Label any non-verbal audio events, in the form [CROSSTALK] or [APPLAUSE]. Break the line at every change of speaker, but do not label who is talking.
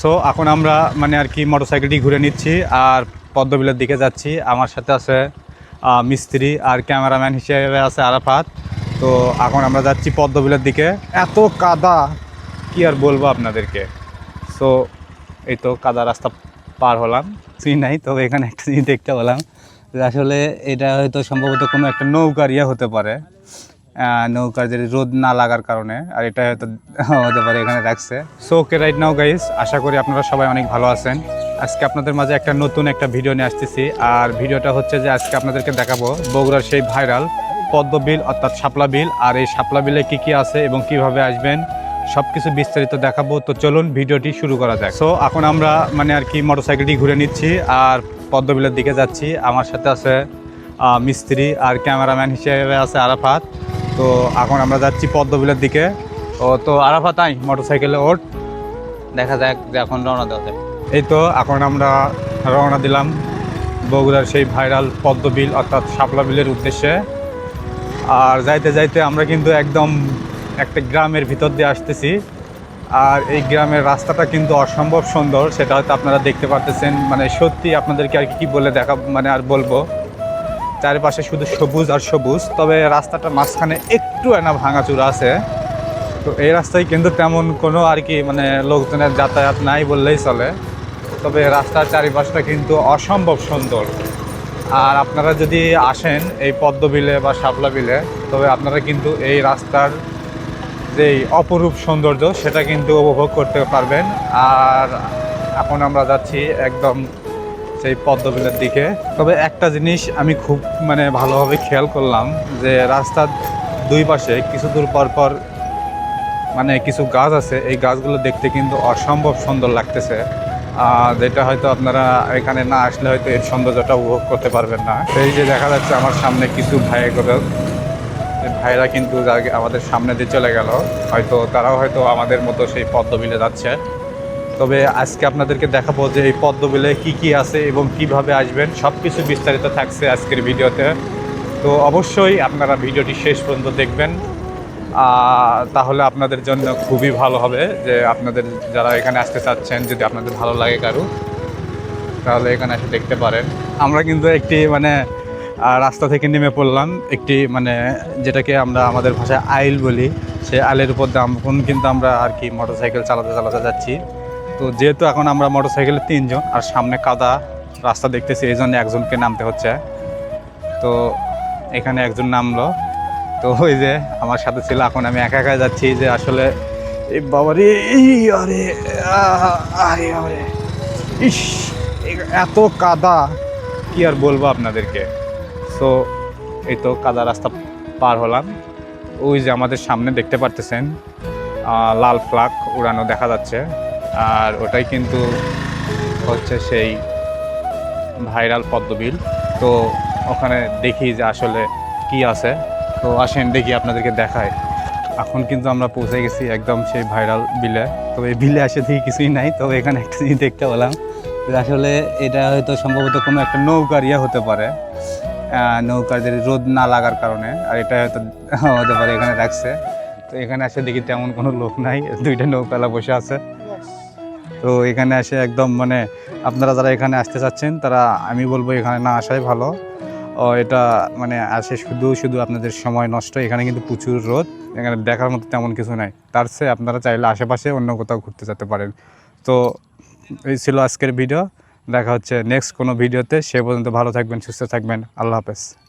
So এখন আমরা মানে আর কি মোটরসাইকেলটি ঘুরে নিচ্ছি আর পদ্মবিলের দিকে যাচ্ছি। আমার সাথে আছে মিস্ত্রি আর ক্যামেরাম্যান হিসেবে আছে আরাফাত। তো এখন আমরা যাচ্ছি পদ্মবিলের দিকে। এত কাদা, কি আর বলব আপনাদেরকে? সো এই তো কাদা রাস্তা পার হলাম। চিনি নাই, তবে এখানে একটা জিনিস দেখতে পেলাম আসলে এটা হয়তো সম্ভবত কোনো একটা নৌকার ইয়ে হতে পারে। নৌকার যে রোদ না লাগার কারণে, আর এটা হয়তো [LAUGHS] হতে পারে এখানে রাখছে। So okay right now guys আশা করি আপনারা সবাই অনেক ভালো আছেন। আজকে আপনাদের মাঝে একটা নতুন একটা ভিডিও নিয়ে আসতেছি। আর ভিডিওটা হচ্ছে যে আজকে আপনাদেরকে দেখাবো বগুড়ার সেই ভাইরাল পদ্ম বিল, অর্থাৎ শাপলা বিল। আর এই শাপলা বিলে কী কী আছে এবং কীভাবে আসবেন সব কিছু বিস্তারিত দেখাবো। তো চলুন ভিডিওটি শুরু করা যাক। সো এখন আমরা মানে আর কি মোটরসাইকেলটি ঘুরে নিচ্ছি আর পদ্মবিলের দিকে যাচ্ছি। আমার সাথে আছে মিস্ত্রি আর ক্যামেরাম্যান হিসেবে আছে আরাফাত। তো এখন আমরা যাচ্ছি পদ্মবিলের দিকে। ও তো আরাফাত আই মোটরসাইকেলে ওঠ। দেখা যাক যে এখন রওনা দেওয়া যায়। এই তো এখন আমরা রওনা দিলাম বগুড়ার সেই ভাইরাল পদ্মবিল অর্থাৎ শাপলা বিলের উদ্দেশ্যে। আর যাইতে যাইতে আমরা কিন্তু একদম একটা গ্রামের ভিতর দিয়ে আসতেছি। আর এই গ্রামের রাস্তাটা কিন্তু অসম্ভব সুন্দর সেটা হয়তো আপনারা দেখতে পারতেছেন। মানে সত্যি আপনাদেরকে আর কি কি বলে দেখা মানে আর বলব। চারিপাশে শুধু সবুজ আর সবুজ, তবে রাস্তাটা মাঝখানে একটু এনা ভাঙাচুরা আছে। তো এই রাস্তায় কিন্তু তেমন কোনো আর কি মানে লোকজনের যাতায়াত নাই বললেই চলে। তবে রাস্তার চারিপাশটা কিন্তু অসম্ভব সুন্দর। আর আপনারা যদি আসেন এই পদ্ম বিলে বা শাপলা বিলে, তবে আপনারা কিন্তু এই রাস্তার যেই অপরূপ সৌন্দর্য, সেটা কিন্তু উপভোগ করতে পারবেন। আর এখন আমরা যাচ্ছি একদম সেই পদ্মবিলের দিকে। তবে একটা জিনিস আমি খুব মানে ভালোভাবে খেয়াল করলাম যে রাস্তার দুই পাশে কিছু দূর পর পর মানে কিছু গাছ আছে। এই গাছগুলো দেখতে কিন্তু অসম্ভব সুন্দর লাগতেছে। যেটা হয়তো আপনারা এখানে না আসলে হয়তো এর সৌন্দর্যটা উপভোগ করতে পারবেন না। সেই যে দেখা যাচ্ছে আমার সামনে কিছু ভাই ভাইরা কিন্তু আমাদের সামনে দিয়ে চলে গেল। হয়তো তারাও হয়তো আমাদের মতো সেই পদ্মবিলে যাচ্ছে। তবে আজকে আপনাদেরকে দেখাবো যে এই পদ্মবিলে কি কি আছে এবং কীভাবে আসবেন। সব কিছু বিস্তারিত থাকছে আজকের ভিডিওতে। তো অবশ্যই আপনারা ভিডিওটি শেষ পর্যন্ত দেখবেন। তাহলে আপনাদের জন্য খুবই ভালো হবে যে আপনাদের যারা এখানে আসতে চাচ্ছেন, যদি আপনাদের ভালো লাগে কারু, তাহলে এখানে এসে দেখতে পারেন। আমরা কিন্তু একটি মানে রাস্তা থেকে নেমে পড়লাম। একটি মানে যেটাকে আমরা আমাদের ভাষায় আইল বলি। সেই আইলের উপর দাম কিন্তু আমরা আর কি মোটরসাইকেল চালাতে চালাতে যাচ্ছি। তো যেহেতু এখন আমরা মোটরসাইকেলে তিনজন, আর সামনে কাদা রাস্তা দেখতেছি, এই জন্য একজনকে নামতে হচ্ছে। তো এখানে একজন নামলো। তো ওই যে আমার সাথে ছিল, এখন আমি একা একা যাচ্ছি যে আসলে এই বাবারে আরে আরে আরে, ইস এত কাদা, কি আর বলব আপনাদেরকে? সো এই তো কাদা রাস্তা পার হলাম। ওই যে আমাদের সামনে দেখতে পারতেছেন লাল ফ্লাগ উড়ানো দেখা যাচ্ছে। আর ওটাই কিন্তু হচ্ছে সেই ভাইরাল পদ্মবিল। তো ওখানে দেখি যে আসলে কি আছে। তো আসেন দেখি আপনাদেরকে দেখায়। এখন কিন্তু আমরা পৌঁছে গেছি একদম সেই ভাইরাল বিলে। তবে এই বিলে আসে দেখি কিছুই নাই, তবে এখানে একটা জিনিস দেখতে পেলাম আসলে এটা হয়তো সম্ভবত কোনো একটা নৌকার ইয়ে হতে পারে। নৌকার যে রোদ না লাগার কারণে, আর এটা হয়তো হতে পারে এখানে রাখছে। তো এখানে আসে দেখি তেমন কোনো লোক নাই, দুইটা নৌকালা বসে আছে। তো এখানে এসে একদম মানে আপনারা যারা এখানে আসতে চাচ্ছেন, তারা আমি বলব এখানে না আসাই ভালো। ও, এটা মানে আসে শুধু শুধু আপনাদের সময় নষ্ট। এখানে কিন্তু প্রচুর রোদ। এখানে দেখার মতো তেমন কিছু নাই। তার চেয়ে আপনারা চাইলে আশেপাশে অন্য কোথাও ঘুরতে যেতে পারেন। তো এই ছিল আজকের ভিডিও। দেখা হচ্ছে নেক্সট কোনো ভিডিওতে। সে পর্যন্ত ভালো থাকবেন, সুস্থ থাকবেন। আল্লাহ হাফেজ।